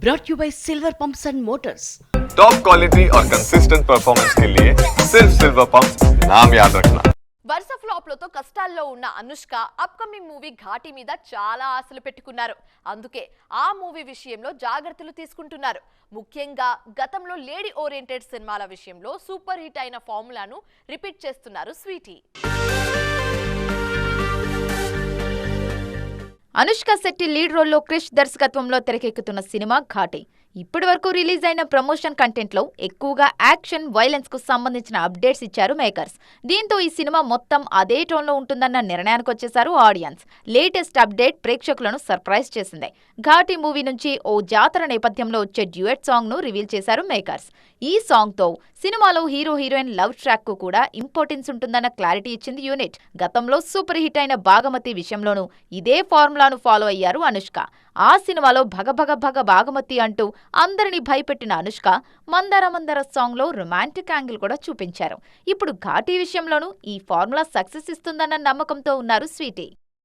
brought you by Silver Pumps and Motors. Top quality और consistent performance के लिए सिर्फ सिल्वर पंप नाम याद रखना వరుస ఫ్లాప్లతో కష్టాల్లో ఉన్న అనుష్క అప్కమింగ్ మూవీ ఘాటి మీద చాలా ఆశలు పెట్టుకున్నారు అందుకే ఆ మూవీ విషయంలో జాగ్రత్తలు తీసుకుంటున్నారు ముఖ్యంగా గతంలో లేడీ ఓరియంటెడ్ సినిమాల విషయంలో సూపర్ హిట్ అయిన ఫార్ములాను రిపీట్ చేస్తున్నారు స్వీటీ అనుష్క శెట్టి లీడ్ రోల్లో క్రిష్ దర్శకత్వంలో తెరకెక్కుతున్న సినిమా ఘాటి. ఇప్పటి వరకు రిలీజ్ అయిన ప్రమోషన్ కంటెంట్లో ఎక్కువగా యాక్షన్ వైలెన్స్కు సంబంధించిన అప్డేట్స్ ఇచ్చారు మేకర్స్. దీంతో ఈ సినిమా మొత్తం అదే టోన్లో ఉంటుందన్న నిర్ణయానికి వచ్చేశారు ఆడియన్స్. లేటెస్ట్ అప్డేట్ ప్రేక్షకులను సర్ప్రైజ్ చేసింది. ఘాటి మూవీ నుంచి ఓ జాతర నేపథ్యంలో వచ్చే డ్యూయట్ సాంగ్ను రివీల్ చేశారు మేకర్స్. ఈ సాంగ్తో సినిమాలో హీరో హీరోయిన్ లవ్ ట్రాక్కు కూడా ఇంపార్టెన్స్ ఉంటుందన్న క్లారిటీ ఇచ్చింది యూనిట్. గతంలో సూపర్ హిట్ అయిన బాగమతి విషయంలోనూ ఇదే ఫార్ములాను ఫాలో అయ్యారు అనుష్క. ఆ సినిమాలో భగభగ భగ భాగమతి బాగమతి అంటూ అందరినీ భయపెట్టిన అనుష్క మందర మందర సాంగ్లో రొమాంటిక్ యాంగిల్ కూడా చూపించారు. ఇప్పుడు ఘాటీ విషయంలోనూ ఈ ఫార్ములా సక్సెస్ ఇస్తుందన్న నమ్మకంతో ఉన్నారు స్వీటీ.